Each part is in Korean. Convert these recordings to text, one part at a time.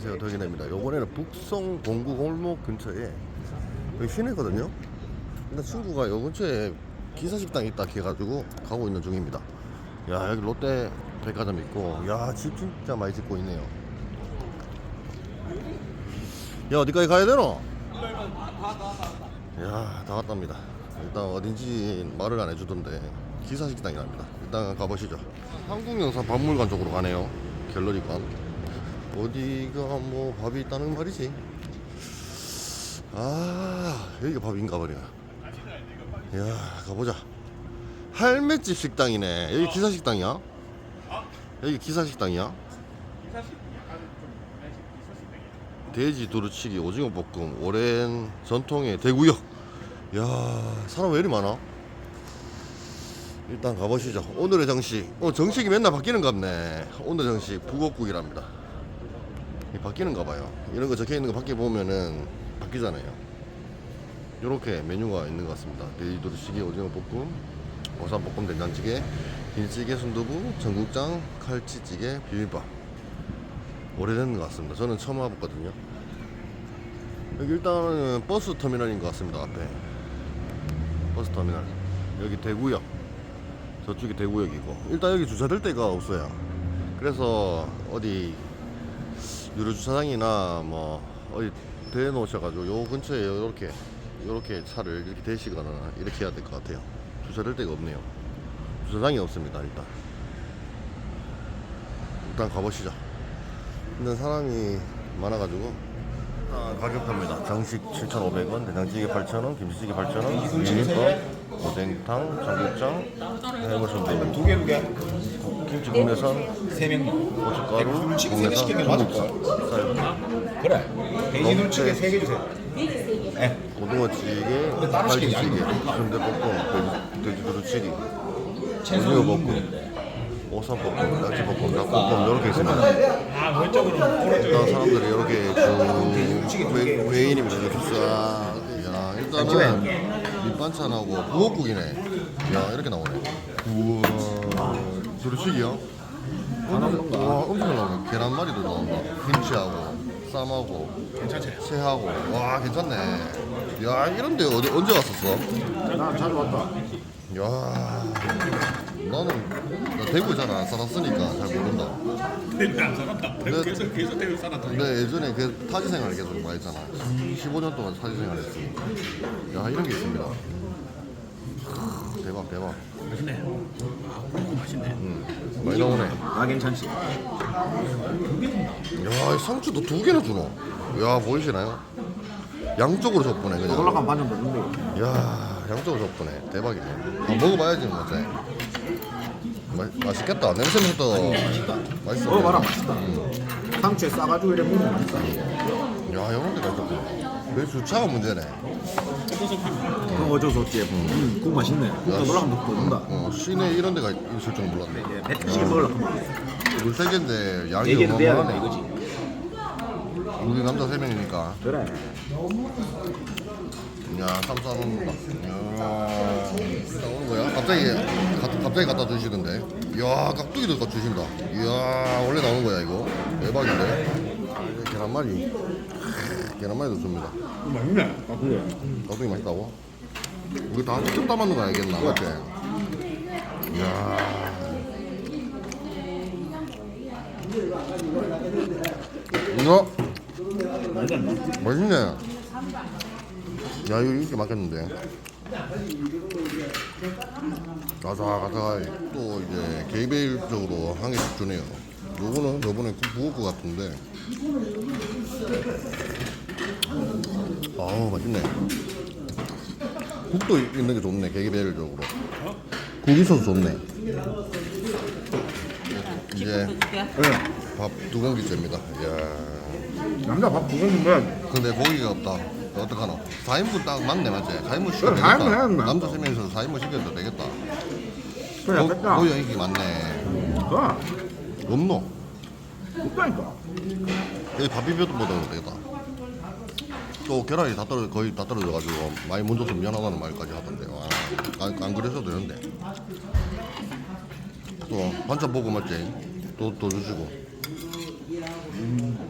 안녕하세요 덕이네입니다. 요번에는 북성 공구 골목 근처에 여기 시내거든요. 근데 친구가 요 근처에 기사식당 있다 해가지고 가고 있는 중입니다. 야 여기 롯데 백화점 있고 야 집 진짜 많이 짓고 있네요. 야 어디까지 가야 되노? 야다 왔답니다. 일단 어딘지 말을 안 해주던데 기사식당이랍니다. 일단 가보시죠. 한국영상 박물관 쪽으로 가네요. 갤러리관 어디가 뭐 밥이 있다는 말이지? 아 여기가 밥인가 버려 야 가보자. 할매집 식당이네. 여기 기사식당이야? 여기 기사식당이야? 돼지 두루치기 오징어 볶음 오랜 전통의 대구역. 야 사람 왜 이리 많아? 일단 가보시죠. 오늘의 정식. 어 정식이 맨날 바뀌는 갑네. 오늘 정식 북엇국이랍니다. 이 바뀌는가 봐요. 이런 거 적혀 있는 거 밖에 보면은 바뀌잖아요. 이렇게 메뉴가 있는 것 같습니다. 돼지 두루치기 오징어 볶음 오삼 볶음 된장찌개 김치찌개 순두부 전국장 칼치찌개 비빔밥. 오래된 것 같습니다. 저는 처음 와봤거든요. 여기 일단은 버스 터미널인 것 같습니다 앞에. 버스 터미널. 여기 대구역. 저쪽이 대구역이고. 일단 여기 주차될 데가 없어요. 그래서 어디 유료 주차장이나 뭐 어디 대놓으셔가지고 요 근처에 이렇게 이렇게 차를 이렇게 대시거나 이렇게 해야 될 것 같아요. 주차될 데가 없네요. 주차장이 없습니다 일단. 일단 가보시죠. 근데 사람이 많아가지고. 아, 가격표입니다 정식 7,500원 된장찌개 8,000원 김치찌개 8,000원 비빔밥 오뎅탕 전국장 해물순두 두 개, 두 개. 김치 국내산 세 명. 고춧가루 세개 게 맞을 거야. 쌀 그래. 돼지 눈치게 세개 주세요. 네. 고등어찌개, 따로 시키는 게 갈치찌개, 아니고. 순대볶음, 돼지- 돼지두루치기, 최소 오징어 2인분. 볶음, 오삼볶음, 낙지볶음, 닭볶음 이렇게 있습니다. 아, 왼쪽으로 일단 오른쪽으로. 사람들이 이렇게 그. 회- 회인입니다. 이렇게 싹. 야 일단은 밑반찬하고 부엌국이네. 야 이렇게 나오네. 우와 두루치기요? 와 엄청 잘 나오네. 계란말이도 나온다. 김치하고 쌈하고 괜찮지? 새하고 와 괜찮네. 야 이런데 어디 언제 왔었어? 나 자주 왔다. 야 대구 잘 안 살았으니까 잘 모른다. 근데 안 살았다. 네. 계속 계속 대고 살았다. 근데 예전에 그 타지 생활 계속 많이 했잖아. 15년 동안 타지 생활 했으니. 야, 이런 게 있습니다. 크, 대박, 대박. 맛있네. 아, 맛있네. 음, 많이 나오네. 아, 괜찮지. 야, 이 상추도 두 개나 주노. 야, 보이시나요? 양쪽으로 줬보네, 그냥. 올라간 반점 먹는데. 야, 양쪽으로 줬보네. 대박이네. 한번 먹어봐야지, 뭐, 쟤. 마, 맛있겠다. 냄새는 또. 맛있어. 먹어봐라, 맛있다. 상추에 싸가지고 이래 먹으면 맛있다. 야, 이런 데가 있었구나. 왜 주차가 문제네. 그럼 어쩔 수 없지. 음, 국 맛있네. 국도 더 먹는다. 어, 시내 이런 데가 있을 줄 몰랐네. 이제 배트시게 먹으려고 하면 우리 세 개인데 양이 네 개는 돼야 된다 어마어마하네. 이거지. 우리 남자 세 명이니까. 그래. 야, 쌈 싸놓는다. 야, 나 오는 거야? 갑자기 가, 갑자기 갖다 주시던데. 야, 깍두기도 갖다 주신다. 이야, 원래 나오는 거야 이거. 대박인데. 이제 계란말이. 크, 계란말이도 줍니다. 맛있네. 아, 그래. 깍두기 맛있다고? 우리 다 직접 담았는 거 알겠나? 맞지? 이야. 이거 맛있네. 야 이거 이렇게 맛있는데. 아삭아삭하게 또 이제 개별적으로 한 개씩 주네요. 요거는 저번에 부을 것 같은데. 아우 맛있네. 국도 있는 게 좋네 개개별적으로. 국 있어서 좋네. 이제 그래. 밥두 공기째입니다. 이야. 남자 밥 부르는데 근데 고기가 없다. 어떡하노? 4인분 딱 맞네 맞지? 4인분 시켜도 그래, 4인분 되겠다. 해야 된다. 남자 3명이서 4인분 시켜도 되겠다. 그래 고- 뺐다. 고기 인기 많네. 그래. 없노? 없다니까. 여기 밥 비벼도 먹어도 되겠다. 또 계란이 다 떨어 거의 다 떨어져가지고 많이 못 줘서 미안하다는 말까지 하던데. 와, 안, 안 그래서도 되는데. 또 반찬 보고 맞지? 또또 주시고.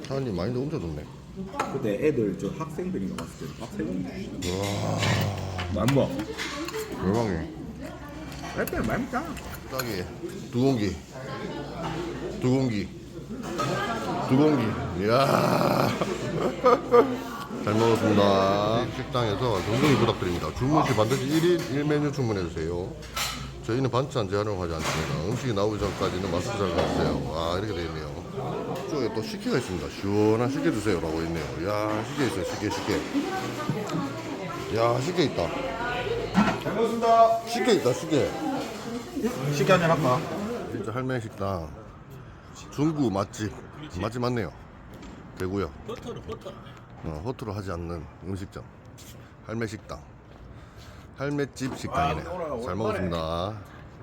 사장님 마인드 엄청 좋네. 그때 애들 저 학생들인가 봤을 때 밥세공 주시는 와, 만보 대박이 많이 먹잖아 딱이. 두 공기. 두 공기. 두 공기. 이야. 잘 먹었습니다. 식당에서 정중히 부탁드립니다. 주문 시 반드시 1인 1메뉴 주문해 주세요. 저희는 반찬 제한을 하지 않습니다. 음식이 나오기 전까지는 마스크 잘 가주세요. 아 이렇게 되어 있네요. 이쪽에 또 식혜가 있습니다. 시원한 식혜 주세요 라고 있네요. 이야 식혜 있어요. 식혜 식혜. 이야 식혜 있다 잘 먹었습니다. 식혜 있다 식혜 식기 한잔 할까? 진짜 할매 식당. 중구 맛집. 맛집 맞네요. 대구요. 버터로 버터. 어, 호투로 하지 않는 음식점. 할매 식당. 할매집 식당이네. 아, 오늘 잘 오랜만에. 먹었습니다.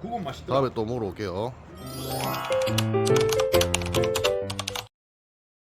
국은 맛있다 다음에 또 먹으러 올게요